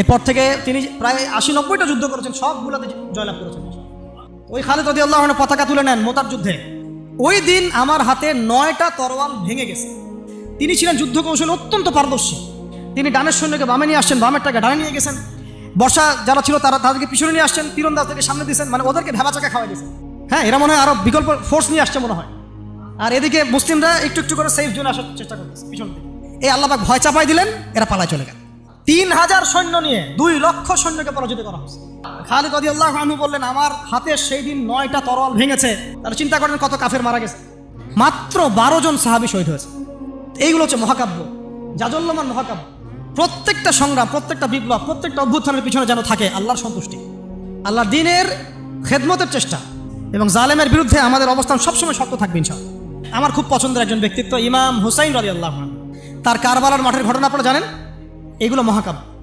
এরপর থেকে তিনি প্রায় আশি নব্বইটা যুদ্ধ করেছেন, সবগুলোতে জয়লাভ করেছেন। ওই খালেদ রদি আল্লাহ পতাকা তুলে নেন মোতার যুদ্ধে। ওই দিন আমার হাতে নয়টা তরোয়াল ভেঙে গেছে। তিনি ছিলেন যুদ্ধ কৌশল অত্যন্ত পারদর্শী। তিনি ডানের সৈন্যকে বামে নিয়ে আসছেন বামেরটাকে ডানে নিয়ে গেছেন। বর্ষা যারা ছিল তারা তাদেরকে পিছনে নিয়ে আসছেন তীরন্দাজদেরকে সামনে দিয়েছেন মানে ওদেরকে ভেবা চাকা খাওয়াই দিয়েছেন। হ্যাঁ এরা মনে হয় আরও বিকল্প ফোর্স নিয়ে আসছে মনে হয়। আর এদিকে মুসলিমরা একটু একটু করে সেফ জোনে আসার চেষ্টা করতেছে, পিছন থেকে। এই আল্লাহবাক ভয় চাপাই দিলেন, এরা পালায় চলে গেল। তিন হাজার সৈন্য নিয়ে দুই লক্ষ সৈন্যকে পরাজিত করা হয়েছে। খালিদ আদি আল্লাহ আনহু বললেন, আমার হাতে সেই দিন নয়টা তরোয়াল ভেঙেছে। তাহলে চিন্তা করেন কত কাফের মারা গেছে। মাত্র বারো জন সাহাবি শহীদ হয়েছে। এইগুলো হচ্ছে মহাকাব্য জাজল্যমান মহাকাব্য। প্রত্যেকটা সংগ্রাম, প্রত্যেকটা বিপ্লব, প্রত্যেকটা অভ্যুত্থানের পিছনে যেন থাকে আল্লাহর সন্তুষ্টি, আল্লাহর দিনের খেদমতের চেষ্টা এবং জালেমের বিরুদ্ধে আমাদের অবস্থান সবসময় শক্ত থাকবে ইনশাআল্লাহ। আমার খুব পছন্দের একজন ব্যক্তিত্ব ইমাম হুসাইন রাজি আল্লাহ তার কারবালার মাঠের ঘটনা আপনারা জানেন? এগুলো মহাকাব্য।